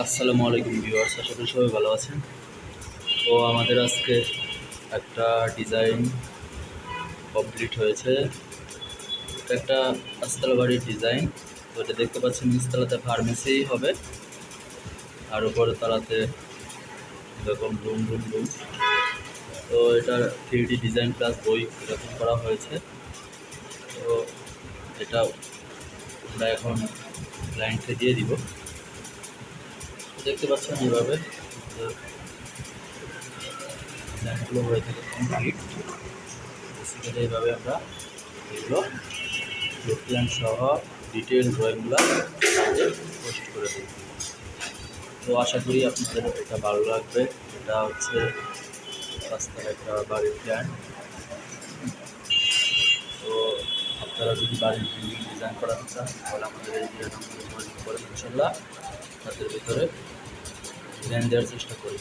আসসালামু আলাইকুম ভিউয়ার্স, আশা করি সবাই ভালো আছেন। তো আমাদের আজকে একটা ডিজাইন কমপ্লিট হয়েছে। একটা পাঁচতলা বাড়ির ডিজাইন তো এটা দেখতে পাচ্ছেন, নিচতলাতে ফার্মেসি হবে। আর উপরে তলাতে এরকম রুম রুম রুম তো এটা থ্রি ডিজাইন প্লাস বই এরকম করা হয়েছে। তো এটা আমরা এখন ক্লায়েন্টকে দিয়ে দিব। দেখতে পাচ্ছেন এইভাবে। ডিজাইনগুলো হয়ে থাকে। কমপ্লিট এইভাবে আমরা এগুলো প্ল্যান সহ ডিটেল ড্রয়িংগুলো পোস্ট করে দিই তো আশা করি আপনাদের এটা ভালো লাগবে। এটা হচ্ছে রাস্তার একটা বাড়ির প্ল্যান তো আপনারা যদি বাড়ির বিল্ডিং ডিজাইন করাতে চান, তাহলে আমাদের এই ইনশাল্লাহ তাদের ভিতরে ডিজাইন দেওয়ার চেষ্টা করি।